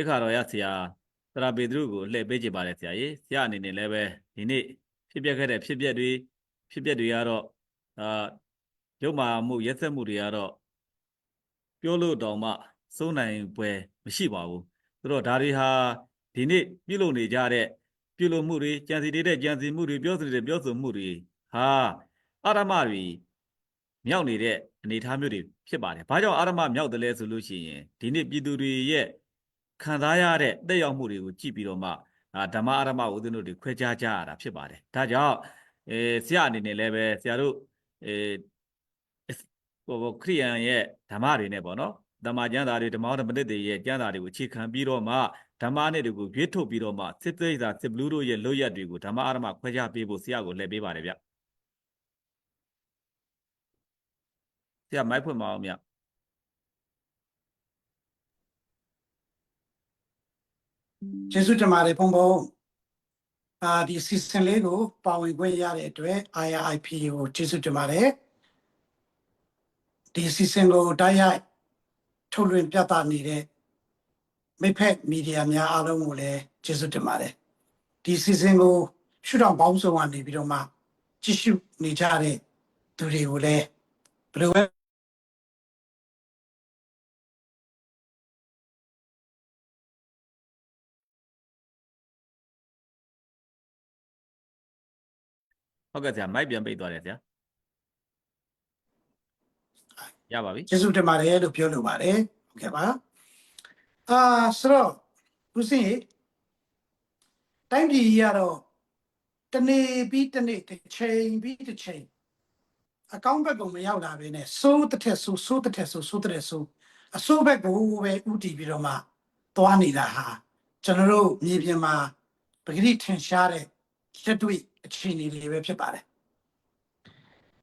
တိခါတော်ရဆရာသရပေတရုကိုလှည့်ပေးကြပါတယ်ဆရာကြီးဆရာအနေနဲ့လည်းပဲဒီနေ့ဖြစ်ပျက်ခဲ့တဲ့ဖြစ်ပျက်တွေဖြစ်ပျက်တွေကတော့အာရုပ်မာမှုရက်ဆက်မှုတွေကတော့ပြောလို့တောင်မှစိုးနိုင်ပွဲမရှိပါဘူးသူတို့ဒါတွေဟာဒီနေ့ပြုလုပ်နေကြတဲ့ပြုလုပ်မှုတွေကြံစီနေတဲ့ကြံစီမှုတွေပြောဆိုနေတဲ့ပြောဆိုမှုတွေဟာအာရမတွေမြောက်နေတဲ့အနေအထားမျိုးတွေဖြစ်ပါတယ်။ဘာကြောင့်အာရမမြောက်တယ်လဲဆိုလို့ရှိရင်ဒီနေ့ပြည်သူတွေရဲ့ ခံစားရတဲ့တက်ရောက်မှုတွေကိုကြည့်ပြီးတော့မှအာဓမ္မအာရမဦးဇင်းတို့တွေခွဲခြားကြရတာဖြစ်ပါတယ်။ဒါကြောင့်အဲဆရာအနေနဲ့လည်းပဲဆရာတို့အဲဟိုခရိယန်ရဲ့ဓမ္မတွေနဲ့ပေါ့နော်ဓမ္မကျမ်းစာတွေဓမ္မဓမ္မနစ်တွေရဲ့ကျမ်းစာတွေကိုအခြေခံပြီးတော့မှဓမ္မနဲ့တွေကိုရွေးထုတ်ပြီးတော့မှစစ်သိစာစစ်ဘလူးတို့ရဲ့လွတ်ရက်တွေကိုဓမ္မအာရမခွဲခြားပေးဖို့ဆရာကိုလှည့်ပေးပါတယ်ဗျဆရာမိုက်ဖွင့်ပါအောင်ဗျ ကျေးဇူးတင်ပါတယ်ဘုံဘုံအာဒီ season လေးကိုပါဝင်ခွင့်ရတဲ့အတွက် IRIP ကိုကျေးဇူးတင်ပါတယ်ဒီ season ကိုတိုက်ရိုက်ထုတ်လွှင့်ပြသနေတဲ့မိဖက်မီဒီယာများအားလုံးကိုလည်းကျေးဇူးတင်ပါတယ်ဒီ season ကိုရှုထောင့်ပေါင်းစုံကနေပြီးတော့မှကြည့်ရှုနေကြတဲ့သူတွေကိုလည်းဘယ်လိုပဲ ဟုတ်ကဲ့ဆရာမိုက်ပြန်ပိတ်သွားတယ်ဆရာရပါပြီကျေးဇူးတင်ပါတယ်လို့ပြောလိုပါတယ်ဟုတ်ကဲ့ပါအာဆိုတော့ဦးစင်ရေတိုင်းပြည်ကြီးကတော့တနေ့ပြီးတနေ့တစ်ချိန်ပြီးတစ်ချိန်အကောင့်ဘက်ကမရောက်လာဘဲနဲ့စိုးတစ်ထက်စိုးစိုးတစ်ထက်စိုးစိုးတစ်ထက်စိုးအစိုးဘက်ကိုပဲဥတည်ပြီးတော့မှသွားနေတာဟာကျွန်တော်တို့မြေပြင်မှာပဂတိထင်ရှားတဲ့လက်တွေ့ အခြေအနေတွေပဲဖြစ်ပါတယ်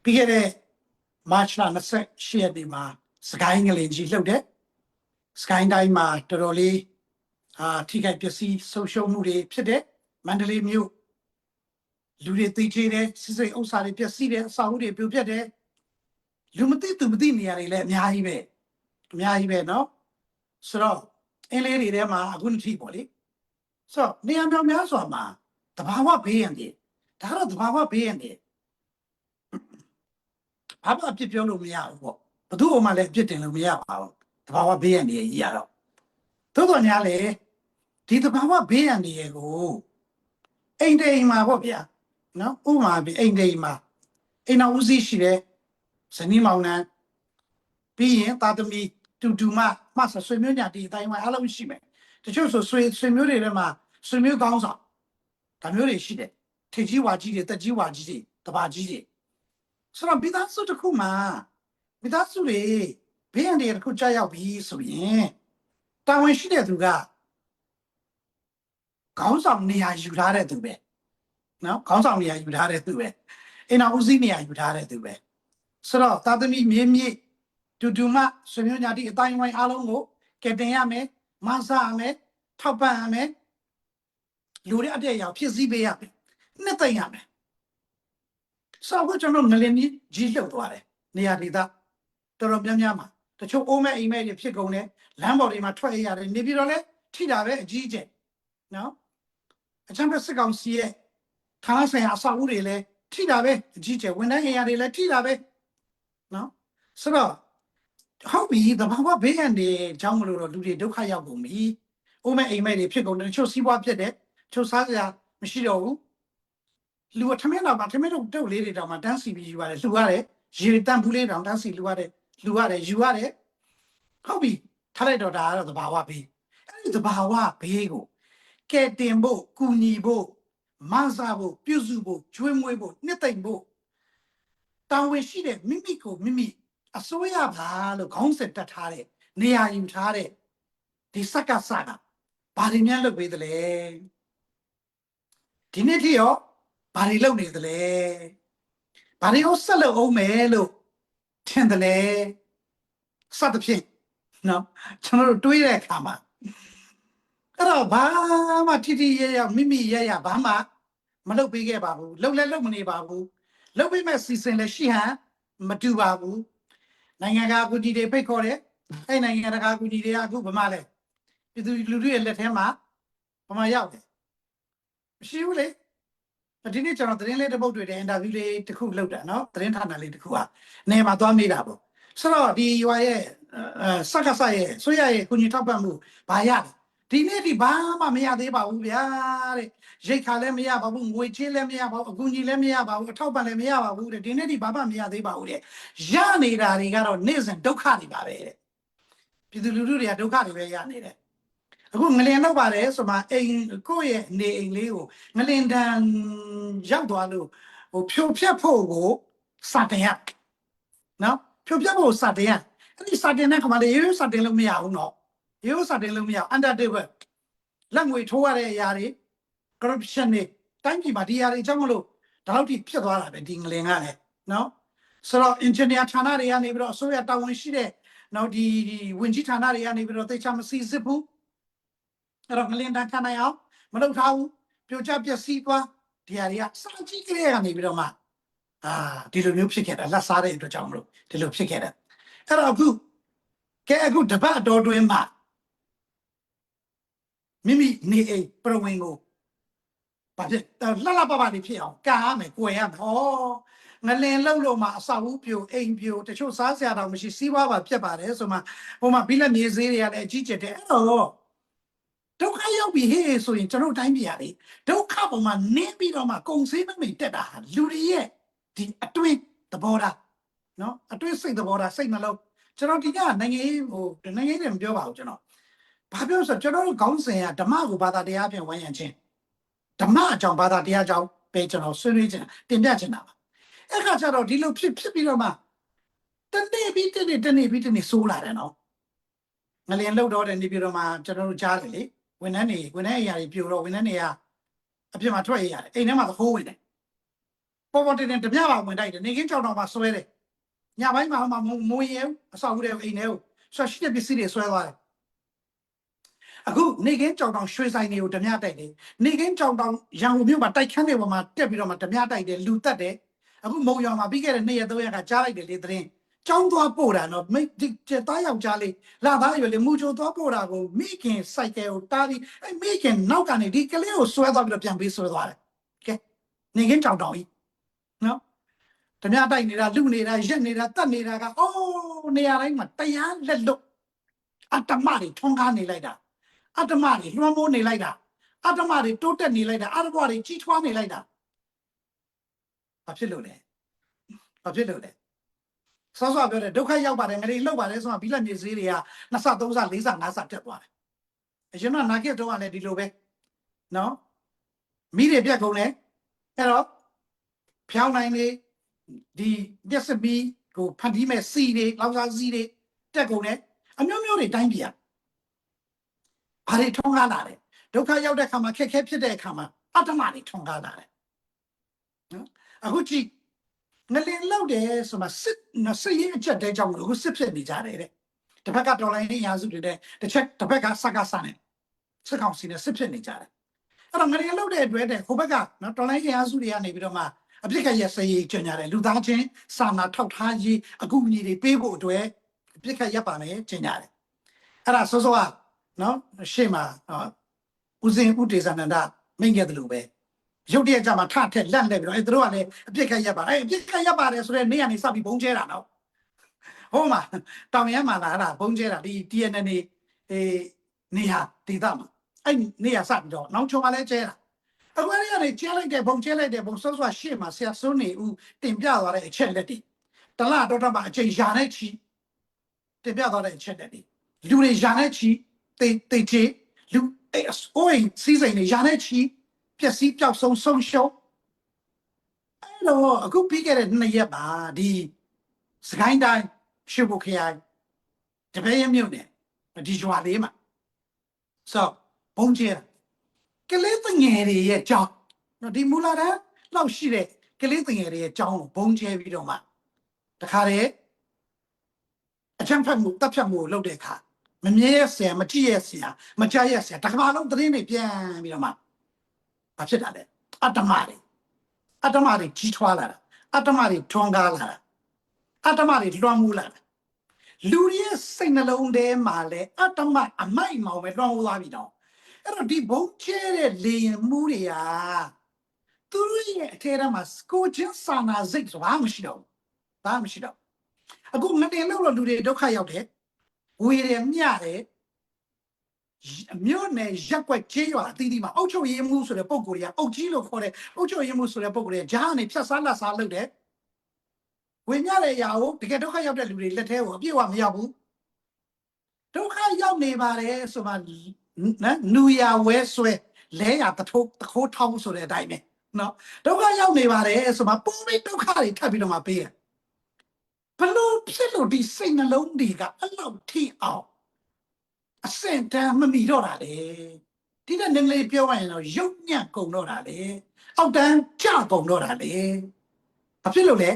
ပြီးခဲ့တဲ့ March လ28ရက်နေ့မှာစကိုင်းငလင်ကြီးလှုပ်တယ်စကိုင်းတိုင်းမှာတော်တော်လေးအာထိခိုက်ပျက်စီးဆုံးရှုံးမှုတွေဖြစ်တယ်မန္တလေးမြို့လူတွေသိချေတယ်စစ်စိတ်ဥစ္စာတွေပျက်စီးတယ်အဆောက်အဦတွေပြိုပြက်တယ်လူမသိသူမသိနေရတွေလည်းအများကြီးပဲအများကြီးပဲเนาะဆိုတော့အင်းလေးတွေထဲမှာအခုနှစ်ထိပေါ့လေဆိုတော့နေရာမြောင်များစွာမှာတဘာဝဘေးရန်တွေ ဒါကတော့တဘာဝဘေးရန်တွေဘာမှအပြစ်ပြောလို့မရဘူးပေါ့ဘသူ့အမှလည်းအပြစ်တင်လို့မရပါဘူးတဘာဝဘေးရန်တွေကြီးရတော့သို့တော်ညာလေဒီတဘာဝဘေးရန်တွေကိုအိမ်တိမ်မှာပေါ့ဗျာနော်ဥပမာပြအိမ်တိမ်မှာအိမ်တော်ဦးစီးရှိတဲ့ဇနီးမောင်နှံပြီးရင်တာသမီတူတူမမဆဆွေမျိုးညာဒီအတိုင်းမှာအလုံးရှိမယ်တချို့ဆိုဆွေဆွေမျိုးတွေထဲမှာဆွေမျိုးကောင်းဆောင်ဒါမျိုးတွေရှိတယ် ထေကြီးဝါကြီးတွေတက်ကြီးဝါကြီးတွေတဘာကြီးတွေဆိုတော့မိသားစုတစ်ခုမှာမိသားစုတွေဘေးရန်တွေတစ်ခုကြာရောက်ပြီဆိုရင်တာဝန်ရှိတဲ့သူကခေါင်းဆောင်နေရာယူထားတဲ့သူပဲနော်ခေါင်းဆောင်နေရာယူထားတဲ့သူပဲအိမ်တော်ဦးစီးနေရာယူထားတဲ့သူပဲဆိုတော့သာသမီမြေမြေတူတူမဆွေမျိုးညာတိအတိုင်းဝိုင်းအားလုံးကိုကယ်တင်ရမယ်မဆာရမယ်ထောက်ပံ့ရမယ်လူတွေအတဲ့အရာဖြစ်စည်းပေးရမယ် နှစ်သိမ့်ရမယ်ဆောက်ကကျွန်တော်ငလင်ကြီးကြီးလှုပ်သွားတယ်နေရာဒေသတော်တော်များများမှာတချို့အိုးမဲ့အိမ်မဲ့တွေဖြစ်ကုန်တယ်လမ်းပေါ်တွေမှာထွက်ရရတယ်နေပြီးတော့လဲထိတာပဲအကြီးအကျယ်နော်အချမ်းဖက်စစ်ကောင်စီရဲ့ဌာနဆိုင်ရာအဆောက်အဦတွေလည်းထိတာပဲအကြီးအကျယ်ဝန်ထမ်းအိမ်ယာတွေလည်းထိတာပဲနော်ဆိုတော့ဟုတ်ပြီတဘာဝဘေးရန်တွေကြောင်းမလို့တော့လူတွေဒုက္ခရောက်ကုန်ပြီအိုးမဲ့အိမ်မဲ့တွေဖြစ်ကုန်တယ်တချို့စီးပွားဖြစ်တယ်တချို့စားစရာမရှိတော့ဘူး လူကထမင်းတော်မှာထမင်းတော်တုတ်လေးတွေတောင်မှတန်းစီပြီးယူရတယ်လှူရတယ်ရေတန်ဘူးလေးတောင်တန်းစီလှူရတယ်လှူရတယ်ယူရတယ်ဟုတ်ပြီထားလိုက်တော့ဒါကတော့သဘာဝဘေးအဲ့ဒီသဘာဝဘေးကိုကဲတင်ဖို့ကူညီဖို့မဆာဖို့ပြုစုဖို့ကျွေးမွေးဖို့နှစ်သိမ့်ဖို့တောင်းဝင်ရှိတဲ့မိမိကိုမိမိအစိုးရပါလို့ခေါင်းစဉ်တက်ထားတဲ့နေရာယူထားတဲ့ဒီစက္ကစကဘာတွေများလုပ်ပေးသလဲဒီနေ့ထိရော ဘာတွေလုပ်နေသလဲဘာတွေကိုဆက်လုပ်အောင်မယ်လို့ထင်တယ်လဲစသဖြင့်နော်ကျွန်တော်တို့တွေးတဲ့အခါမှာအဲ့တော့ဘာမှထိထိရရမိမိရရဘာမှမလုပ်ပေးခဲ့ပါဘူးလုပ်လဲလုပ်မနေပါဘူးလုပ်ပေးမဲ့စီစဉ်လဲရှိဟန်မတူပါဘူးနိုင်ငံကာကူတီတွေဖိတ်ခေါ်တယ်အဲ့နိုင်ငံတကာကူတီတွေကအခုဗမာလဲပြည်သူလူထုရဲ့လက်ထဲမှာဘာမှရောက်တယ်မရှိဘူးလေ ဒီနေ့ကျွန်တော်သတင်းလေးတစ်ပုဒ်တွေ့တယ်အင်တာဗျူးလေးတစ်ခုလုပ်တာနော်သတင်းဌာနလေးတစ်ခုကနေမှာသွားမိတာပေါ့ဆိုတော့ဒီရွာရဲ့အဲစက္ကစရဲ့ဆွေရရဲ့ကုညီထောက်ပံ့မှုဘာရလဲဒီနေ့ဒီဘာမှမရသေးပါဘူးဗျာတဲ့ရိတ်ခါလည်းမရပါဘူးငွေချင်းလည်းမရပါဘူးအကူညီလည်းမရပါဘူးအထောက်ပံ့လည်းမရပါဘူးတဲ့ဒီနေ့ဒီဘာမှမရသေးပါဘူးတဲ့ရနေတာတွေကတော့နေ့စဉ်ဒုက္ခတွေပါပဲတဲ့ပြည်သူလူထုတွေကဒုက္ခတွေပဲရနေတယ် အခုငလင်လောက်ပါတယ်ဆိုမှအိမ်ကိုယ့်ရဲ့နေအိမ်လေးကိုငလင်တန်ရောက်သွားလို့ဟိုဖြိုဖြက်ဖို့ကိုစတင်ရနော်ဖြိုဖြက်ဖို့စတင်ရအဲ့ဒီစတင်တဲ့ခါမှာလေရိုးရိုးစတင်လို့မရဘူးနော်ရိုးရိုးစတင်လို့မရဘူး under table လက်ငွေထိုးရတဲ့အရာတွေ corruption တွေတိုင်းပြည်မှာဒီအရာတွေအကြောင်းမလို့ဒါတော့ဒီဖြစ်သွားတာပဲဒီငလင်ကလည်းနော်ဆိုတော့ engineer ဌာနတွေကနေပြီးတော့အစိုးရတာဝန်ရှိတဲ့နော်ဒီဒီဝင်ကြီးဌာနတွေကနေပြီးတော့သိချမစီစစ်ဘူး အဲ့တော့ငလင်တန်ခံနိုင်အောင်မလုပ်ထားဘူးပြိုကျပျက်စီးသွားဒီအရာတွေကစာကြည့်ကြတဲ့ကနေပြီးတော့မှအာဒီလိုမျိုးဖြစ်ခဲ့တာလက်စားတဲ့အတွက်ကြောင့်မလို့ဒီလိုဖြစ်ခဲ့တယ်အဲ့တော့အခုကဲအခုတပတ်တော်တွင်မှာမိမိနေအိမ်ပြဝင်ကိုဘာဖြစ်လှလှပပနေဖြစ်အောင်ကာရမယ်ကိုယ်ရမယ်ဩငလင်လုံးလုံးမှာအစာဘူးပြိုအိမ်ပြိုတချို့စားစရာတော့မရှိစီးပွားပါပြတ်ပါတယ်ဆိုမှဟိုမှာဘိလက်မြေဈေးတွေကလည်းအကြီးကျယ်တယ်အဲ့တော့ ဒုက္ခရောက်ပြီဟေးဆိုရင်ကျွန်တော်တို့တိုင်းပြည်ရတယ်ဒုက္ခပေါ်မှာနင်းပြီးတော့မှကုံစင်းမမိတ်တက်တာဟာလူတွေရဲ့ဒီအတွင်းသဘောထားနော်အတွင်းစိတ်သဘောထားစိတ်နှလုံးကျွန်တော်ဒီကနိုင်ငံရေးဟိုနိုင်ငံရေးတွေမပြောပါဘူးကျွန်တော်ဘာပြောဆိုကျွန်တော်တို့ခေါင်းစဉ်ကဓမ္မကိုဘာသာတရားဖြင့်ဝိုင်းရံခြင်းဓမ္မအကြောင်းဘာသာတရားအကြောင်းပဲကျွန်တော်ဆွေးနွေးချင်တာတင်ပြချင်တာပါအဲ့ခါကျတော့ဒီလိုဖြစ်ဖြစ်ပြီးတော့မှတနေ့ပြီးတနေ့တနေ့ပြီးတနေ့ဆိုးလာတယ်နော်ငလျင်လောက်တော့တဲ့နေပြီးတော့မှကျွန်တော်တို့ကြားတယ်လေ ဝန်ထမ်းတွေဝန်ထမ်းအရာတွေပြိုတော့ဝန်ထမ်းတွေကအပြင်မှာထွက်ရရတယ်အိမ်ထဲမှာသခိုးဝင်တယ်ပေါ်ပေါ်တင်တင်တပြပါဝင်တိုက်တယ်နေကင်းကြောင်တော်မှာဆွဲတယ်ညပိုင်းမှာမှမဝင်ရဲအဆောက်အဦတွေအိမ်ထဲကိုဆွဲရှိတဲ့ပစ္စည်းတွေဆွဲသွားတယ်အခုနေကင်းကြောင်တောင်ရွှေဆိုင်တွေကိုဓမြတိုက်တယ်နေကင်းကြောင်တောင်ရန်ကုန်မြို့မှာတိုက်ခန်းတွေပေါ်မှာတက်ပြီးတော့မှဓမြတိုက်တယ်လူတက်တယ်အခုမုံရွာမှာပြီးခဲ့တဲ့နေ့ရက်သုံးရက်ကကြားလိုက်တယ်လေသတင်း ကျောင်းသွားပို့တာနော်မိတ်ဒီကျသားယောက်ျားလေးလာသားရွယ်လေးမူချိုသွားပို့တာကိုမိခင်စိုက်ကယ်ကိုတားပြီးအဲမိခင်နောက်ကနေဒီကလေးကိုဆွဲသွားပြီးတော့ပြန်ပေးဆွဲသွားတယ်ကဲနေကင်းကြောင်တောင်ကြီးနော်ဓမြတိုက်နေတာလူနေတာရက်နေတာတတ်နေတာကအိုးနေရာတိုင်းမှာတရားလက်လွတ်အတ္တမတွေထွန်းကားနေလိုက်တာအတ္တမတွေလွှမ်းမိုးနေလိုက်တာအတ္တမတွေတိုးတက်နေလိုက်တာအတ္တမတွေကြီးထွားနေလိုက်တာဘာဖြစ်လို့လဲဘာဖြစ်လို့လဲ ဆောဆောပြောတယ်ဒုက္ခရောက်ပါတယ်ငရေလှုပ်ပါတယ်ဆိုမှဘီလက်မြေဈေးတွေကနှစ်ဆသုံးဆလေးဆငါးဆတက်သွားတယ်အရင်ကနာဂစ်တော့ကလည်းဒီလိုပဲနော်မိတွေပြက်ကုန်လဲအဲ့တော့ဖြောင်းနိုင်လေဒီမျက်စပီးကိုဖန်တီးမဲ့စီတွေလောက်စားစီတွေတက်ကုန်တယ်အမျိုးမျိုးတွေတိုင်းပြည်อ่ะဘာတွေထုံးကားလာတယ်ဒုက္ခရောက်တဲ့အခါမှာခက်ခဲဖြစ်တဲ့အခါမှာအတ္တမတွေထုံးကားလာတယ်နော်အခုကြည့် ငလင်လောက်တယ်ဆိုမှစစ်နစစ်ရေးအချက်တဲကြောင့်လို့အခုစစ်ဖြစ်နေကြတယ်တဲ့တစ်ဖက်ကတော်လိုင်းရေးရာစုတွေတဲ့တစ်ချက်တစ်ဖက်ကစကားစနဲ့စစ်ကောင်စီနဲ့စစ်ဖြစ်နေကြတယ်အဲ့တော့ငလင်လောက်တဲ့အတွက်တဲ့ဟိုဘက်ကနော်တော်လိုင်းရေးရာစုတွေကနေပြီးတော့မှအပြစ်ကရစရေးကြင်ကြတယ်လူသားချင်းစာနာထောက်ထားရေးအကူအညီတွေပေးဖို့အတွက်အပြစ်ကရပါမယ်ကြင်ကြတယ်အဲ့ဒါစောစောကနော်ရှေ့မှာဦးစင်ဦးတေဇာနန္ဒမိန်ခဲ့တယ်လို့ပဲ ရုတ်တရက်ကြမှာထထက်လက်လက်ပြီးတော့အဲသူတို့ကလည်းအပြစ်ခတ်ရက်ပါအဲအပြစ်ခတ်ရက်ပါတယ်ဆိုတော့နေကနေစပြီးဘုံကျဲတာနော်ဟိုမှာတောင်ရမ်းမှာလာတာဘုံကျဲတာဒီ TNN နေအေးနေဟာဒေသမှာအဲ့နေဟာစပြီးတော့နောက်ချုံကလည်းကျဲတာအခုအဲ့ဒီကနေကျဲလိုက်တဲ့ဘုံကျဲလိုက်တဲ့ဘုံစောစောရှေ့မှာဆရာစွန်းနေဦးတင်ပြသွားတဲ့အချက်လက်တွေတလားတော့တော့မှအချိန်ရာနဲ့ချီတင်ပြသွားတဲ့အချက်လက်တွေလူတွေရာနဲ့ချီတိတ်တိတ်ချေလူအဲ့အိုးစီးစိမ်နေရတဲ့ချီ ပျက်စီးပျောက်ဆုံးဆုံးရှုံးအဲ့တော့အခုပြီးခဲ့တဲ့နှစ်ရက်ပါဒီစကိုင်းတိုင်းရှိဖို့ခရိုင်တပည့်ရမြို့နယ်ဒီရွာလေးမှာဆိုဘုံကျဲကလေးတငယ်တွေရဲ့ကြောင်းနော်ဒီမူလာတန်းလောက်ရှိတဲ့ကလေးတငယ်တွေရဲ့ကြောင်းကိုဘုံကျဲပြီးတော့မှတခါတည်းအချမ်းဖတ်မှုတပ်ဖြတ်မှုကိုလုပ်တဲ့အခါမမြဲရဆရာမကြည့်ရဆရာမကြားရဆရာတကဘာလုံးသတင်းတွေပြန်ပြီးတော့မှ ဘာဖြစ်တာလဲအတ္တမတွေအတ္တမတွေကြီးထွားလာတာအတ္တမတွေထွန်းကားလာတာအတ္တမတွေလွှမ်းမိုးလာတာလူတွေရဲ့စိတ်နှလုံးထဲမှာလဲအတ္တမအမိုက်မောင်ပဲလွှမ်းမိုးသွားပြီတော့အဲ့တော့ဒီဘုံကျဲတဲ့လေရင်မှုတွေကသူတို့ရဲ့အထဲထဲမှာကိုချင်းစာနာစိတ်ဆိုတာမရှိတော့ဘူးဘာမှမရှိတော့ဘူးအခုငတင်လို့လူတွေဒုက္ခရောက်တယ်ဝေတယ်မျှတယ်အ မျိုးနဲ့ရက်ွက်ကျေးရွာအသီးသီးမှာအုတ်ချုပ်ရည်မှုဆိုတဲ့ပုံကိုယ်တွေက အုတ်ကြီးလို့ခေါ်တယ်အုတ်ချုပ်ရည်မှုဆိုတဲ့ပုံကိုယ်တွေကဂျားကနေဖြတ်စားလက်စားလုပ်တယ်ဝင်ရတဲ့အရာကိုတကယ်ဒုက္ခရောက်တဲ့လူတွေလက်ထဲကိုအပြည့်အဝမရောက်ဘူးဒုက္ခရောက်နေပါတယ်ဆိုမှနော်နူရဝဲဆွဲလဲရတထိုးတခိုးထောင်းဆိုတဲ့အတိုင်းပဲနော်ဒုက္ခရောက်နေပါတယ်ဆိုမှပုံပြီးဒုက္ခတွေထပ်ပြီးတော့မှပေးရဘလို့ဖြစ်လို့ဒီစိတ်နှလုံးတွေကအဲ့လောက်ထိအောင် အစင်တမ်းမမီတော့တာလေဒီတဲ့နည်းလေးပြောရရင်တော့ရုပ်ညံ့ကုန်တော့တာလေအောက်တန်းကြကုန်တော့တာလေဘာဖြစ်လို့လဲ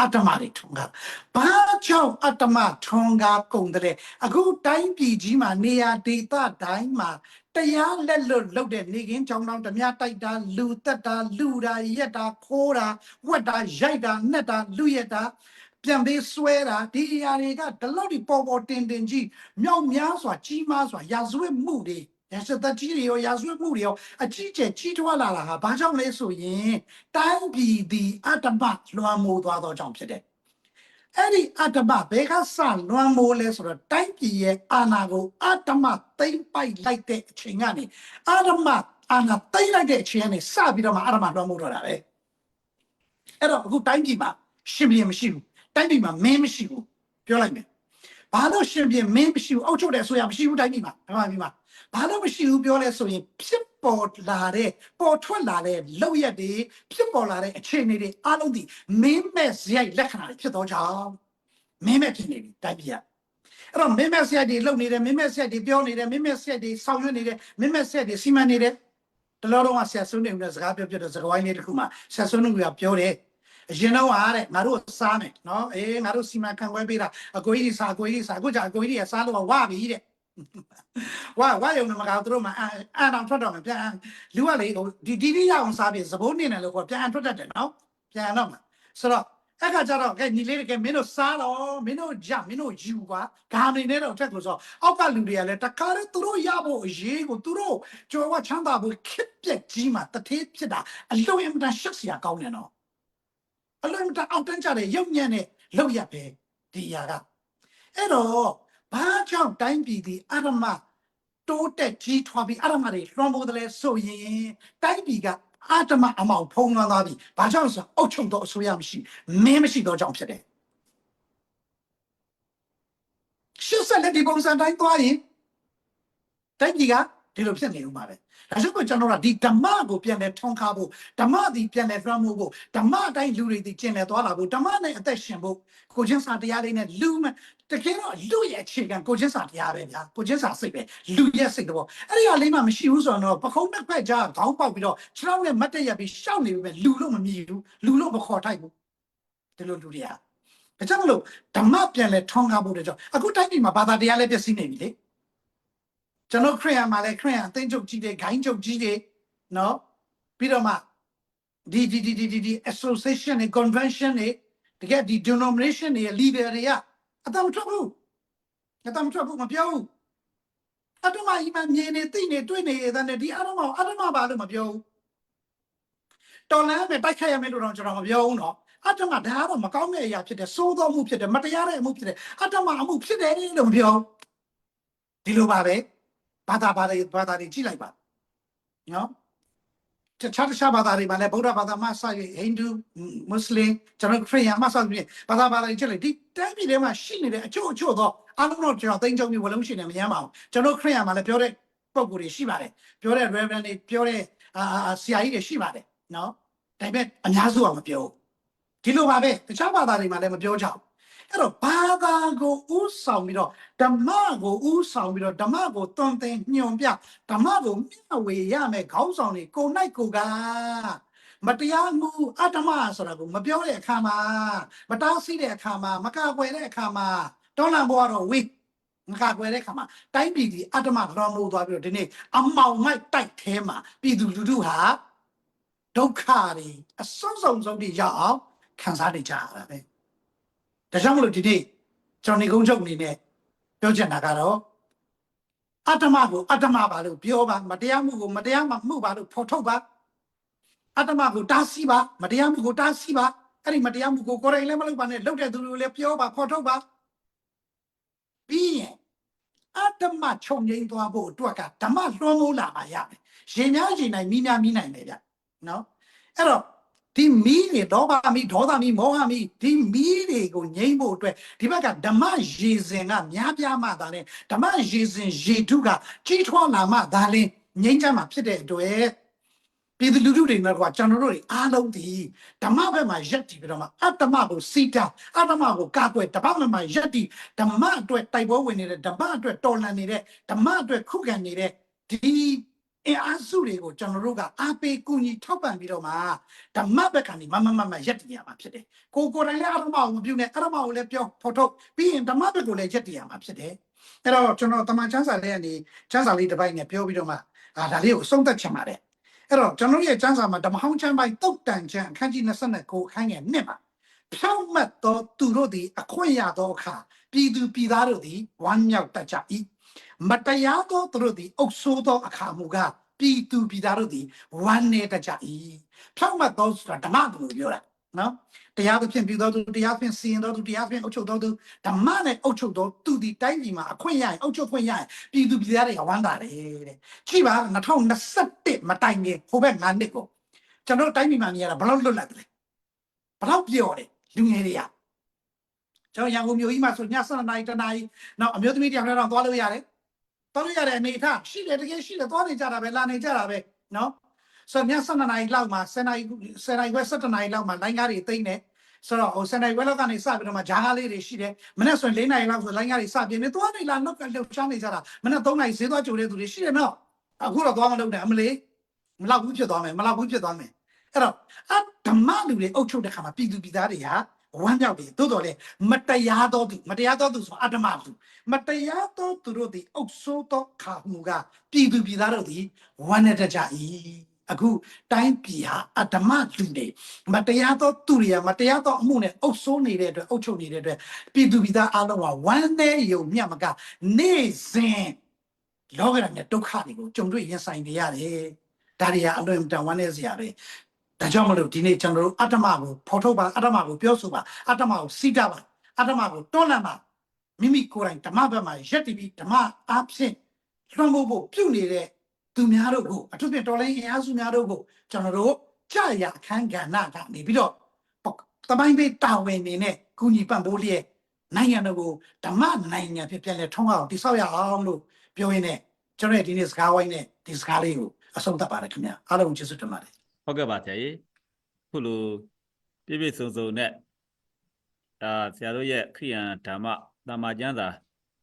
အတ္တမတွေထုံကားဘာကြောင့်အတ္တမထုံကားကုန်တယ်အခုတိုင်းပြည်ကြီးမှာနေရာဒေသတိုင်းမှာတရားလက်လွတ်လုပ်တဲ့နေကင်းကြောင်းတောင်းဓမြတိုက်တာလူတက်တာလူတာရက်တာခိုးတာဝက်တာရိုက်တာနှက်တာလူရက်တာ ပြန်ပေးဆွဲတာဒီအရာတွေကဒီလောက်ဒီပေါ်ပေါ်တင်တင်ကြီးမြောက်များစွာကြီးမားစွာရာဇဝတ်မှုတွေရစတကြီးတွေရောရာဇဝတ်မှုတွေရောအကြီးကျယ်ကြီးထွားလာတာဟာဘာကြောင့်လဲဆိုရင်တိုင်းပြည်ဒီအတ္တမလွှမ်းမိုးသွားသောကြောင့်ဖြစ်တယ်အဲ့ဒီအတ္တမဘယ်ကစလွှမ်းမိုးလဲဆိုတော့တိုင်းပြည်ရဲ့အာဏာကိုအတ္တမသိမ့်ပိုက်လိုက်တဲ့အချိန်ကနေအတ္တမအာဏာသိမ့်လိုက်တဲ့အချိန်ကနေစပြီးတော့မှအတ္တမလွှမ်းမိုးတော့တာပဲအဲ့တော့အခုတိုင်းပြည်မှာရှင်ပြန်မရှိဘူး တိုင်းပြည်မှာမင်းမရှိဘူးပြောလိုက်မယ်ဘာလို့ရှင်ပြန်မင်းမရှိဘူးအောက်ချုပ်တယ်ဆိုရမရှိဘူးတိုင်းပြည်မှာမြန်မာပြည်မှာဘာလို့မရှိဘူးပြောလဲဆိုရင်ဖြစ်ပေါ်လာတဲ့ပေါ်ထွက်လာတဲ့လောက်ရက်တွေဖြစ်ပေါ်လာတဲ့အခြေအနေတွေအလုံးဒီမင်းမဲ့ဇယိုက်လက္ခဏာတွေဖြစ်တော့ကြောင်းမင်းမဲ့ဖြစ်နေပြီတိုင်းပြည်ကအဲ့တော့မင်းမဲ့ဇယိုက်တွေလုံနေတယ်မင်းမဲ့ဇယိုက်တွေပြောနေတယ်မင်းမဲ့ဇယိုက်တွေဆောင်ရွက်နေတယ်မင်းမဲ့ဇယိုက်တွေစီမံနေတယ်တလောတော့ကဆရာဆွန်းနေဦးတဲ့စကားပြောပြတဲ့စကားဝိုင်းလေးတစ်ခုမှာဆရာဆွန်းနေဦးကပြောတယ် အရင်တော့ဟာတဲ့ငါတို့စားမယ်နော်အေးငါတို့စီမံခန့်ခွဲပေးတာအကိုကြီးတွေစားအကိုကြီးတွေစားအခုကျအကိုကြီးတွေကစားလို့ဝပြီတဲ့ဝါဝါယုံနေမှာကတော့မှအန်အောင်ထွက်တော့မှပြန်လူကလေဟိုဒီဒီဒီရအောင်စားပြီးသဘောနေတယ်လို့ခေါ်ပြန်ထွက်တတ်တယ်နော်ပြန်တော့မှဆိုတော့အဲ့ခါကျတော့ကဲညီလေးတွေကမင်းတို့စားတော့မင်းတို့ကြမင်းတို့ယူကွာဂါနေနဲ့တော့တက်လို့ဆိုအောက်ကလူတွေကလည်းတခါလေသူတို့ရဖို့အရေးကိုသူတို့ကြော်ဝချမ်းသာဖို့ခက်ပြက်ကြီးမှတထေးဖြစ်တာအလုံးအမတန်ရှက်စရာကောင်းတယ်နော် အလုံးတအောက်တန်းကြတဲ့ရုပ်ညံ့တဲ့လောက်ရပဲဒီຢာကအဲ့တော့ဘာကြောင့်တိုင်းပြည်ဒီအရမတိုးတက်ကြီးထွားပြီးအရမတွေလွှမ်းမိုးတယ်လဲဆိုရင်တိုင်းပြည်ကအတ္တမအမောင်ဖုံးလွှမ်းသွားပြီဘာကြောင့်လဲဆိုတော့အုတ်ချုပ်တော့အစိုးရမရှိမင်းမရှိတော့ကြောင့်ဖြစ်တယ်ရှုပ်ဆက်လက်ဒီပုံစံတိုင်းသွားရင်တိုင်းပြည်ကဒီလိုဖြစ်နေဦးမှာပဲ ဒါကြောင့်မို့ကျွန်တော်ကဒီဓမ္မကိုပြန်လဲထွန်းကားဖို့ဓမ္မဒီပြန်လဲလွှမ်းမိုးဖို့ဓမ္မအတိုင်းလူတွေဒီကျင်လဲသွားလာဖို့ဓမ္မနဲ့အသက်ရှင်ဖို့ကိုချင်းစာတရားလေးနဲ့လူမတကယ်တော့လူရဲ့အခြေခံကိုချင်းစာတရားပဲဗျာကိုချင်းစာစိတ်ပဲလူရဲ့စိတ်တော့အဲ့ဒီဟာလေးမှမရှိဘူးဆိုတော့ပခုံးတစ်ဖက်ကြားခေါင်းပေါက်ပြီးတော့ခြေထောက်နဲ့မတ်တက်ရပြီးရှောက်နေပြီပဲလူလို့မမြည်ဘူးလူလို့မခေါ်ထိုက်ဘူးဒီလိုလူတွေကဒါကြောင့်မလို့ဓမ္မပြန်လဲထွန်းကားဖို့တဲ့ကြောင့်အခုတိုင်းပြည်မှာဘာသာတရားလဲပြည့်စည်နေပြီလေ ကျွန်တော်ခရိယန်မှာလည်းခရိယန်အသိဉာဏ်ကြီးတွေဂိုင်းချုပ်ကြီးတွေနော်ပြီးတော့မှဒီဒီဒီဒီဒီဒီ association တွေ convention တွေတကယ်ဒီ denomination တွေ leader တွေကအတမထွက်ဘူးအတမထွက်ဘူးမပြောဘူးအတမအီမမြင်နေသိနေတွေ့နေရတဲ့ဒီအတမအတမဘာလို့မပြောဘူးတော်လန်ပဲတိုက်ခိုက်ရမယ်လို့တော့ကျွန်တော်မပြောဘူးနော်အတ္တမဒါကတော့မကောင်းတဲ့အရာဖြစ်တယ်စိုးသောမှုဖြစ်တယ်မတရားတဲ့အမှုဖြစ်တယ်အတ္တမအမှုဖြစ်တယ်လို့မပြောဘူးဒီလိုပါပဲ ဘာသာဘာသာဘာသာတွေကြည့်လိုက်ပါနော်တခြားတခြားဘာသာတွေမှာလည်းဗုဒ္ဓဘာသာမှစရဟိန္ဒူမွတ်စလင်ကျွန်တော်ခရစ်ယာန်မှစပြီးဘာသာဘာသာတွေကြည့်လိုက်ဒီတိုင်းပြည်ထဲမှာရှိနေတဲ့အချို့အချို့သောအားလုံးတော့ကျွန်တော်သိမ်းကြုံပြီးဝလုံးရှိနေမရမ်းပါဘူးကျွန်တော်ခရစ်ယာန်မှာလည်းပြောတဲ့ပုံကိုယ်တွေရှိပါတယ်ပြောတဲ့ reverend တွေပြောတဲ့အာဆရာကြီးတွေရှိပါတယ်နော်ဒါပေမဲ့အများစုကမပြောဘူးဒီလိုပါပဲတခြားဘာသာတွေမှာလည်းမပြောကြဘူး အဲ့တော့ဘာသာကိုဥဆောင်ပြီးတော့ဓမ္မကိုဥဆောင်ပြီးတော့ဓမ္မကိုတွန်တင်ညွန်ပြဓမ္မကိုမျှဝေရမယ်ခေါင်းဆောင်တွေကိုနိုင်ကိုကမတရားမှုအတ္တမဆိုတာကိုမပြောတဲ့အခါမှာမတားဆီးတဲ့အခါမှာမကာကွယ်တဲ့အခါမှာတောင်းလန့်ပေါ်တော့ဝိမကာကွယ်တဲ့အခါမှာတိုင်းပြည်ဒီအတ္တမလောင်းလို့သွားပြီးတော့ဒီနေ့အမောင်မိုက်တိုက်ထဲမှာပြည်သူလူထုဟာဒုက္ခတွေအဆုံးစုံဆုံးတွေရအောင်ခံစားနေကြရတာပဲ ဒါကြောင့်မလို့ဒီနေ့ကျွန်တော်နေကုန်းချုပ်အနေနဲ့ပြောချင်တာကတော့အတ္တမကိုအတ္တမပါလို့ပြောပါမတရားမှုကိုမတရားမှုပါလို့ဖော်ထုတ်ပါအတ္တမကိုတားဆီးပါမတရားမှုကိုတားဆီးပါအဲ့ဒီမတရားမှုကိုကိုယ်တိုင်လည်းမလုပ်ပါနဲ့လုပ်တဲ့သူတွေကိုလည်းပြောပါဖော်ထုတ်ပါပြီးရင်အတ္တမခြုံငိမ့်သွားဖို့အတွက်ကဓမ္မလွှမ်းမိုးလာပါရမယ်ရင်များရင်နိုင်မိများမိနိုင်တယ်ဗျနော်အဲ့တော့ ဒီမီးတွေဒေါဘာမီးဒေါသမီးမောဟမီးဒီမီးတွေကိုငြိမ့်ဖို့အတွက်ဒီဘက်ကဓမ္မရေစဉ်ကများပြားမှသာလဲဓမ္မရေစဉ်ရေထုကကြီးထွားလာမှသာလဲငြိမ့်ချမှာဖြစ်တဲ့အတွက်ပြည်သူလူထုတွေနဲ့ကကျွန်တော်တို့တွေအားလုံးဒီဓမ္မဘက်မှာရက်တည်ပြီးတော့မှအတ္တမကိုစီတာအတ္တမကိုကာကွယ်ဓမ္မဘက်မှာရက်တည်ဓမ္မအတွက်တိုက်ပွဲဝင်နေတဲ့ဓမ္မအတွက်တော်လှန်နေတဲ့ဓမ္မအတွက်ခုခံနေတဲ့ဒီ အင်အားစုတွေကိုကျွန်တော်တို့ကအားပေးကူညီထောက်ပံ့ပြီးတော့မှဓမ္မဘက်ကနေမမမမရက်တည်ရမှာဖြစ်တယ်ကိုကိုယ်တိုင်လည်းအရမကိုမပြုနဲ့အရမကိုလည်းပြောဖော်ထုတ်ပြီးရင်ဓမ္မဘက်ကိုလည်းရက်တည်ရမှာဖြစ်တယ်အဲ့တော့ကျွန်တော်တမန်ချမ်းစာလေးကနေချမ်းစာလေးတစ်ပိုက်နဲ့ပြောပြီးတော့မှအာဒါလေးကိုအဆုံးသတ်ချင်ပါတယ်အဲ့တော့ကျွန်တော်ရဲ့ချမ်းစာမှာဓမ္မဟောင်းချမ်းပိုက်တုတ်တန်ချမ်းအခန်းကြီး29အခန်းငယ်1မှာဖြောင့်မတ်သောသူတို့သည်အခွင့်ရသောအခါပြည်သူပြည်သားတို့သည်ဝမ်းမြောက်တတ်ကြ၏ မတရားသောသူတို့သည် အုပ်ဆိုးသောအခါမူကားပြည်သူပြည်သားတို့သည်ဝမ်းနေတတ်ကြ၏ဖြောင့်မတ်သောဆိုတာဓမ္မကိုပြောတာနော်တရားသဖြင့်ပြည်သောသူတရားဖြင့်စီရင်သောသူတရားဖြင့်အုပ်ချုပ်သောသူဓမ္မနဲ့အုပ်ချုပ်သောသူဒီတိုင်းပြည်မှာအခွင့်ရရင်အုပ်ချုပ်ခွင့်ရရင်ပြည်သူပြည်သားတွေကဝမ်းသာတယ်တဲ့ကြည့်ပါ2021မတိုင်ခင်ဟိုဘက်9နှစ်ကိုကျွန်တော်တို့တိုင်းပြည်မှာနေရတာဘယ်လောက်လွတ်လပ်တယ်လဲဘယ်လောက်ပြောတယ်လူငယ်တွေကကျွန်တော်ရန်ကုန်မြို့ကြီးမှာဆိုည7နာရီတနာရီနောက်အမျိုးသမီးတယောက်လည်းတော့သွားလို့ရတယ် သွားလို့ရတဲ့အနေအထားရှိတယ်တကယ်ရှိတယ်သွားနေကြတာပဲလာနေကြတာပဲနော်ဆိုတော့ည7နာရီလောက်မှာ7နာရီ7နာရီခွဲ7နာရီလောက်မှာလိုင်းကားတွေသိမ့်တယ်ဆိုတော့ဟို7နာရီခွဲလောက်ကနေစပြီးတော့မှဂျားကားလေးတွေရှိတယ်မနေ့ဆိုရင်4နာရီလောက်ဆိုလိုင်းကားတွေစပြင်းနေသွားနေလာနောက်ကလှုပ်ရှားနေကြတာမနေ့3နာရီဈေးသွားကြိုတဲ့သူတွေရှိတယ်နော်အခုတော့သွားမလုပ်နဲ့အမလေးမလောက်ဘူးဖြစ်သွားမယ်မလောက်ဘူးဖြစ်သွားမယ်အဲ့တော့အဓမ္မလူတွေအုပ်ချုပ်တဲ့ခါမှာပြည်သူပြည်သားတွေက ဝမ်းမြောက်တယ်သို့တော်လေမတရားသောသူမတရားသောသူဆိုအတ္တမသူမတရားသောသူတို့သည်အုပ်ဆိုးသောခါမှုကပြည်သူပြည်သားတို့သည်ဝမ်းနဲ့တကြ၏အခုတိုင်းပြည်ဟာအတ္တမလူတွေမတရားသောသူတွေကမတရားသောအမှုနဲ့အုပ်ဆိုးနေတဲ့အတွက်အုပ်ချုပ်နေတဲ့အတွက်ပြည်သူပြည်သားအလုံးကဝမ်းနဲ့ယုံမြတ်မကနေစဉ်လောကရမြတ်ဒုက္ခတွေကိုကြုံတွေ့ရင်ဆိုင်နေရတယ်ဒါတွေဟာအလွန်တန်ဝမ်းနေစရာပဲ ဒါကြောင့်မလို့ဒီနေ့ကျွန်တော်တို့အတ္တမကိုဖော်ထုတ်ပါအတ္တမကိုပြောဆိုပါအတ္တမကိုစိတပါအတ္တမကိုတွန်းလှန်ပါမိမိကိုယ်တိုင်ဓမ္မဘက်မှာရက်တည်ပြီးဓမ္မအားဖြင့်လွှမ်းမိုးဖို့ပြုနေတဲ့သူများတို့ကိုအထူးဖြင့်တော်လိုင်းအင်အားစုများတို့ကိုကျွန်တော်တို့ကြာရအခန်းကဏ္ဍကနေပြီးတော့တမိုင်းပေးတာဝန်နေနဲ့ကုညီပံ့ပိုးလျက်နိုင်ငံတော်ကိုဓမ္မနိုင်ငံဖြစ်ပြန်လဲထုံးအောင်တိဆောက်ရအောင်လို့ပြောရင်းနဲ့ကျွန်တော်ရဲ့ဒီနေ့စကားဝိုင်းနဲ့ဒီစကားလေးကိုအဆုံးသတ်ပါတယ်ခင်ဗျာအားလုံးကျေးဇူးတင်ပါတယ် ဟုတ်ကဲ့ပါဆရာကြီးခုလိုပြည့်ပြည့်စုံစုံနဲ့အာဆရာတို့ရဲ့ခရိယန်ဓမ္မတမ္မာကျမ်းစာ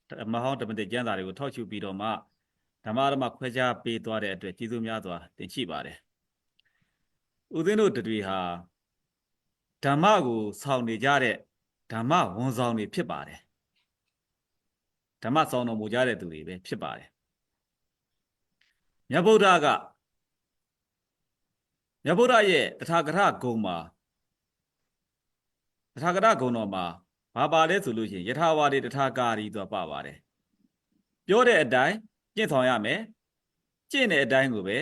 ဓမ္မဟောင်းဓမ္မတိကျမ်းစာတွေကိုထောက်ရှုပြီးတော့မှဓမ္မဓမ္မခွဲခြားပေးသွားတဲ့အတွက်ကျေးဇူးများစွာတင်ရှိပါတယ်ဦးသိန်းတို့တွေဟာဓမ္မကိုဆောင်နေကြတဲ့ဓမ္မဝန်ဆောင်တွေဖြစ်ပါတယ်ဓမ္မဆောင်တော်မူကြတဲ့သူတွေပဲဖြစ်ပါတယ်မြတ်ဗုဒ္ဓက မြတ်ဗုဒ္ဓရဲ့တထာဂရဂုံမှာတထာဂရဂုံတော်မှာဘာပါလဲဆိုလို့ရှိရင်ယထာဝါဒီတထာကာရီဆိုတာပါပါတယ်ပြောတဲ့အတိုင်းကျင့်ဆောင်ရမယ်ကျင့်တဲ့အတိုင်းကိုပဲ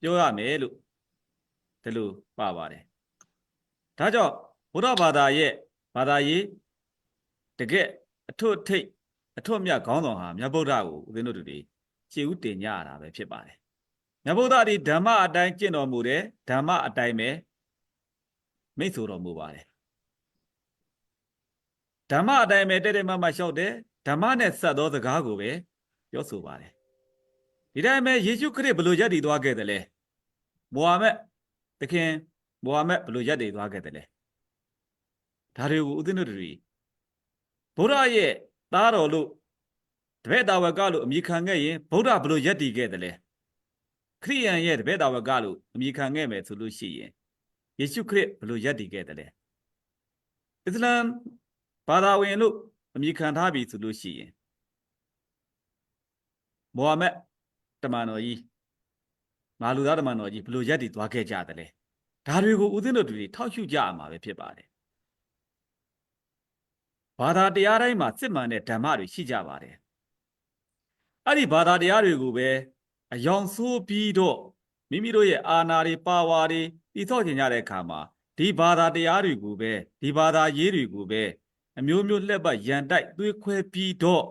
ပြောရမယ်လို့ဒီလိုပါပါတယ်ဒါကြောင့်ဘုရားဘာသာရဲ့ဘာသာရေးတကယ်အထွတ်ထိပ်အထွတ်မြတ်ခေါင်းဆောင်ဟာမြတ်ဗုဒ္ဓကိုဦးဇင်းတို့တွေခြေဥတင်ကြရတာပဲဖြစ်ပါတယ် မြတ်ဗုဒ္ဓဒီဓမ္မအတိုင်းကျင့်တော်မူတယ်ဓမ္မအတိုင်းပဲမိတ်ဆိုတော်မူပါတယ်ဓမ္မအတိုင်းပဲတဲ့တဲ့မမလျှောက်တယ်ဓမ္မနဲ့ဆက်သောစကားကိုပဲပြောဆိုပါတယ်ဒီတိုင်းပဲယေရှုခရစ်ဘယ်လိုယက်တည်သွားခဲ့တယ်လဲမိုဟာမက်သခင်မိုဟာမက်ဘယ်လိုယက်တည်သွားခဲ့တယ်လဲဒါတွေကိုဦးဇင်းတို့တွေဗုဒ္ဓရဲ့သားတော်လို့တပည့်တော်ဝကလို့အမိခံခဲ့ရင်ဗုဒ္ဓဘယ်လိုယက်တည်ခဲ့တယ်လဲ ခရိယန်ရဲ့တပည့်တော်ဝကလို့အမိခံခဲ့မယ်ဆိုလို့ရှိရင်ယေရှုခရစ်ဘယ်လိုယက်တည်ခဲ့တယ်လဲအစ္စလမ်ဘာသာဝင်လို့အမိခံထားပြီဆိုလို့ရှိရင်မိုဟာမက်တမန်တော်ကြီးငါလူသားတမန်တော်ကြီးဘယ်လိုယက်တည်သွားခဲ့ကြတယ်လဲဒါတွေကိုဦးဇင်းတို့တွေထောက်ရှုကြရမှာပဲဖြစ်ပါတယ်ဘာသာတရားတိုင်းမှာစစ်မှန်တဲ့ဓမ္မတွေရှိကြပါတယ်အဲ့ဒီဘာသာတရားတွေကိုပဲ အယောင်ဆိုးပြီးတော့မိမိတို့ရဲ့အာဏာတွေပါဝါတွေတည်ဆောက်ခြင်းကြတဲ့အခါမှာဒီဘာသာတရားတွေကိုပဲဒီဘာသာရေးတွေကိုပဲအမျိုးမျိုးလှက်ပတ်ရန်တိုက်သွေးခွဲပြီးတော့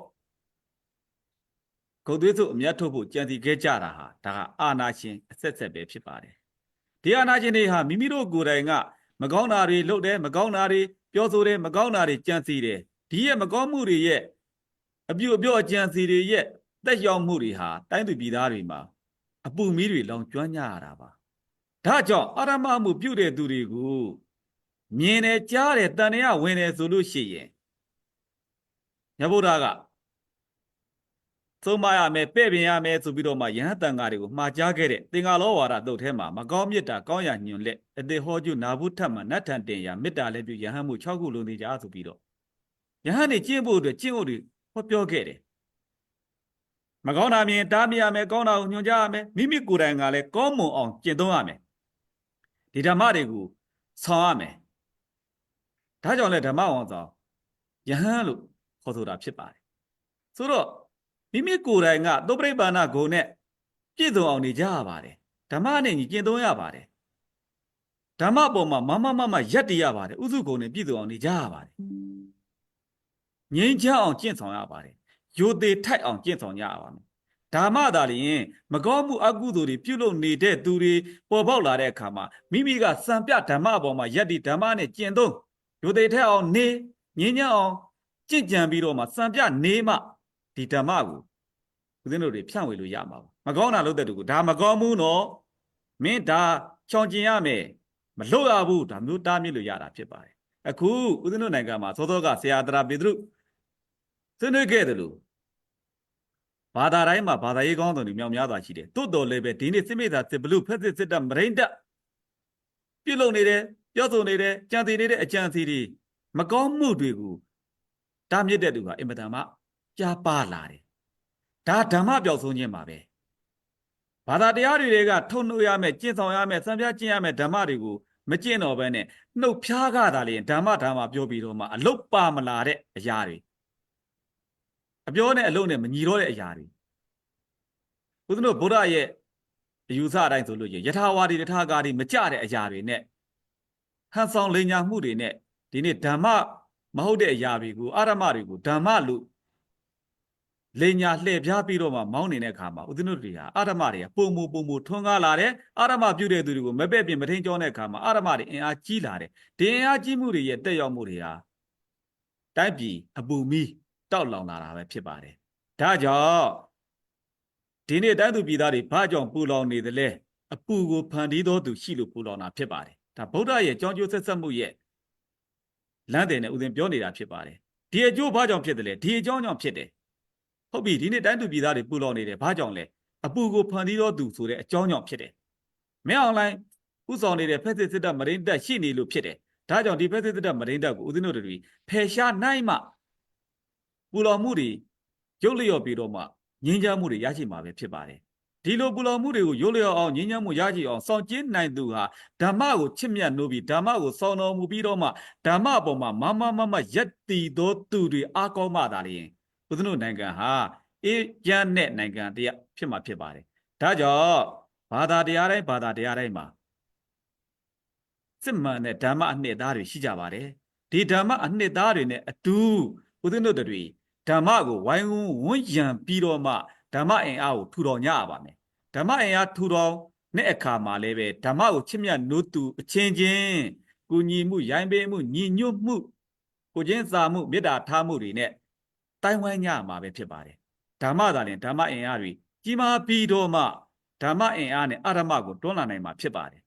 ဂုတ်သွေးစုအမျက်ထုတ်ဖို့ကြံစီခဲ့ကြတာဟာဒါကအာဏာရှင်အဆက်ဆက်ပဲဖြစ်ပါတယ်ဒီအာဏာရှင်တွေဟာမိမိတို့ကိုယ်တိုင်ကမကောင်းတာတွေလုပ်တယ်မကောင်းတာတွေပြောဆိုတယ်မကောင်းတာတွေကြံစီတယ်ဒီရဲ့မကောင်းမှုတွေရဲ့အပြုတ်အပြော့အကြံစီတွေရဲ့ တက်ရောက်မှုတွေဟာတိုင်းသူပြည်သားတွေမှာအပူမီးတွေလောင်ကျွမ်းကြရတာပါဒါကြောင့်အာရမမှုပြုတဲ့သူတွေကိုမြင်တယ်ကြားတယ်တန်ရဝင်တယ်ဆိုလို့ရှိရင်မြတ်ဗုဒ္ဓကသုံးမရမယ်ပဲ့ပြင်ရမယ်ဆိုပြီးတော့မှယဟန်တန်ဃာတွေကိုမှားကြားခဲ့တဲ့သင်္ကာလောဝါဒတုတ်ထဲမှာမကောင်းမြတ်တာကောင်းရညွန်လက်အတေဟောကျနာဘုထမနတ်ထန်တင်ရမေတ္တာလည်းပြုယဟန်မှု6ခုလုံးနေကြဆိုပြီးတော့ယဟန်နေကျင့်ဖို့အတွက်ကျင့်ဖို့တွေဟောပြောခဲ့တယ် မကောင်းတာမြင်တားမြရမယ်ကောင်းတာကိုညွှန်ကြားရမယ်မိမိကိုယ်တိုင်ကလည်းကောင်းမွန်အောင်ကျင့်သုံးရမယ်ဒီဓမ္မတွေကိုဆောင်ရမယ်ဒါကြောင့်လဲဓမ္မဝန်ဆောင်ယဟန်လို့ခေါ်ဆိုတာဖြစ်ပါတယ်ဆိုတော့မိမိကိုယ်တိုင်ကသုပရိပ္ပန္နဂုံနဲ့ပြည့်စုံအောင်နေကြရပါတယ်ဓမ္မနဲ့ညီကျင့်သုံးရပါတယ်ဓမ္မပေါ်မှာမမမမရက်တည်ရပါတယ်ဥစုဂုံနဲ့ပြည့်စုံအောင်နေကြရပါတယ်ငြိမ်းချမ်းအောင်ကျင့်ဆောင်ရပါတယ် ယိုသေးထိုက်အောင်ကျင့်ဆောင်ကြရပါမယ်ဓမ္မသာလျင်မကောင်းမှုအကုသိုလ်တွေပြုလုပ်နေတဲ့သူတွေပေါ်ပေါက်လာတဲ့အခါမှာမိမိကစံပြဓမ္မပေါ်မှာရက်တည်ဓမ္မနဲ့ကျင့်သုံးယိုသေးထိုက်အောင်နေငြိမ်းချမ်းအောင်ကြင့်ကြံပြီးတော့မှစံပြနေမှဒီဓမ္မကိုဦးဇင်းတို့တွေဖြန့်ဝေလို့ရမှာပါမကောင်းတာလုပ်တဲ့သူကဒါမကောင်းဘူးနော်မင်းဒါချောင်ကျင်ရမယ်မလုပ်ရဘူးဒါမျိုးတားမြစ်လို့ရတာဖြစ်ပါတယ်အခုဦးဇင်းတို့နိုင်ငံမှာသောသောကဆရာတရာပေတရုဆွေးနွေးခဲ့တယ်လို့ ဘာသာတိုင်းမှာဘာသာရေးကောင်းဆောင်တွေမြောက်များစွာရှိတယ်တိုးတော်လည်းပဲဒီနေ့စစ်မိသားစစ်ဘလူဖက်စစ်စစ်တပ်မရိန်တပ်ပြုတ်လုံနေတယ်ပြောဆိုနေတယ်ကြံစီနေတဲ့အကြံစီတွေမကောင်းမှုတွေကိုတားမြစ်တဲ့သူကအင်မတန်မှကြားပါလာတယ်ဒါဓမ္မပြောက်ဆုံးခြင်းပါပဲဘာသာတရားတွေတွေကထုံနှုတ်ရမယ်ကျင့်ဆောင်ရမယ်စံပြကျင့်ရမယ်ဓမ္မတွေကိုမကျင့်တော့ဘဲနဲ့နှုတ်ဖျားကသာလျင်ဓမ္မဓမ္မပြောပြီးတော့မှအလုတ်ပါမလာတဲ့အရာတွေ အပြောနဲ့အလုံးနဲ့မညီတော့တဲ့အရာတွေဦးဇင်းတို့ဗုဒ္ဓရဲ့အယူဆအတိုင်းဆိုလို့ရင်ယထာဝါဒီယထာဂါဒီမကြတဲ့အရာတွေနဲ့ဟန်ဆောင်လိန်ညာမှုတွေနဲ့ဒီနေ့ဓမ္မမဟုတ်တဲ့အရာတွေကိုအာရမတွေကိုဓမ္မလို့လိန်ညာလှည့်ပြားပြီးတော့မှမောင်းနေတဲ့အခါမှာဦးဇင်းတို့တွေဟာအာရမတွေကပုံမူပုံမူထွန်းကားလာတယ်အာရမပြုတဲ့သူတွေကိုမပဲ့ပြင်မထင်းကြောတဲ့အခါမှာအာရမတွေအင်အားကြီးလာတယ်ဒီအင်အားကြီးမှုတွေရဲ့တက်ရောက်မှုတွေဟာတိုက်ပြည်အပူမီ တောက်လောင်လာတာပဲဖြစ်ပါတယ်ဒါကြောင့်ဒီနေ့တိုင်းသူပြည်သားတွေဘာကြောင့်ပူလောင်နေသလဲအပူကိုဖန်တီးတော်သူရှိလို့ပူလောင်တာဖြစ်ပါတယ်ဒါဗုဒ္ဓရဲ့ကြောင်းကျိုးဆက်ဆက်မှုရဲ့လမ်းတယ်နဲ့ဦးဇင်းပြောနေတာဖြစ်ပါတယ်ဒီအကျိုးဘာကြောင့်ဖြစ်တယ်လဲဒီအကြောင်းကြောင့်ဖြစ်တယ်ဟုတ်ပြီဒီနေ့တိုင်းသူပြည်သားတွေပူလောင်နေတယ်ဘာကြောင့်လဲအပူကိုဖန်တီးတော်သူဆိုတဲ့အကြောင်းကြောင့်ဖြစ်တယ်မင်းအွန်လိုင်းဥဆောင်နေတဲ့ဖက်စစ်စစ်တပ်မရင်းတပ်ရှိနေလို့ဖြစ်တယ်ဒါကြောင့်ဒီဖက်စစ်စစ်တပ်မရင်းတပ်ကိုဦးဇင်းတို့တွေဖယ်ရှားနိုင်မှ ပူလောင်မှုတွေရုပ်လျော့ပြီးတော့မှငြင်းချမ်းမှုတွေရရှိမှာပဲဖြစ်ပါတယ်ဒီလိုပူလောင်မှုတွေကိုရုပ်လျော့အောင်ငြင်းချမ်းမှုရရှိအောင်စောင့်ကျဉ်နိုင်သူဟာဓမ္မကိုချစ်မြတ်နိုးပြီးဓမ္မကိုစောင့်တော်မူပြီးတော့မှဓမ္မအပေါ်မှာမမမမယက်တီသောသူတွေအားကောင်းမှသာလျှင်ဦးဇင်းတို့နိုင်ငံဟာအေးရမ်းတဲ့နိုင်ငံတရားဖြစ်မှာဖြစ်ပါတယ်ဒါကြောင့်ဘာသာတရားတိုင်းဘာသာတရားတိုင်းမှာစစ်မှန်တဲ့ဓမ္မအနှစ်သားတွေရှိကြပါတယ်ဒီဓမ္မအနှစ်သားတွေနဲ့အတူဦးဇင်းတို့တွေ ဓမ္မကိုဝိုင်းဝန်းဝန်းရံပြီးတော့မှဓမ္မအင်အားကိုထူထောင်ကြရပါမယ်ဓမ္မအင်အားထူထောင်တဲ့အခါမှာလည်းပဲဓမ္မကိုချစ်မြတ်နိုးသူအချင်းချင်းကုညီမှုရိုင်းပေးမှုညီညွတ်မှုကိုချင်းစာမှုမေတ္တာထားမှုတွေနဲ့တိုင်ဝိုင်းကြရမှာပဲဖြစ်ပါတယ်ဓမ္မသာလင်ဓမ္မအင်အားတွေကြီးမားပြီးတော့မှဓမ္မအင်အားနဲ့အာရမကိုတွန်းလှန်နိုင်မှာဖြစ်ပါတယ်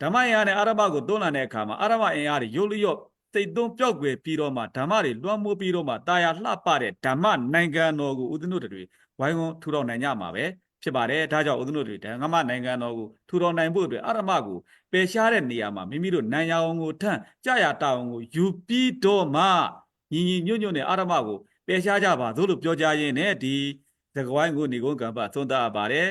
ဓမ္မအင်အားနဲ့အာရမကိုတွန်းလှန်တဲ့အခါမှာအာရမအင်အားတွေရုပ်လျော့ စိတ်သွင်းပျောက်ွယ်ပြီးတော့မှဓမ္မတွေလွှမ်းမိုးပြီးတော့မှတာယာလှပတဲ့ဓမ္မနိုင်ငံတော်ကိုဦးဇင်းတို့တွေဝိုင်းဝန်းထူထောင်နိုင်ကြမှာပဲဖြစ်ပါတယ်ဒါကြောင့်ဦးဇင်းတို့တွေဓမ္မနိုင်ငံတော်ကိုထူထောင်နိုင်ဖို့အတွက်အာရမကိုပယ်ရှားတဲ့နေရာမှာမိမိတို့နိုင်ရအောင်ကိုထန့်ကြာရတာအောင်ကိုယူပြီးတော့မှညီညီညွတ်ညွတ်နဲ့အာရမကိုပယ်ရှားကြပါသို့လို့ပြောကြရင်းနဲ့ဒီသကဝိုင်းကိုနေကုန်းကံပသုံးသပ်ပါတယ်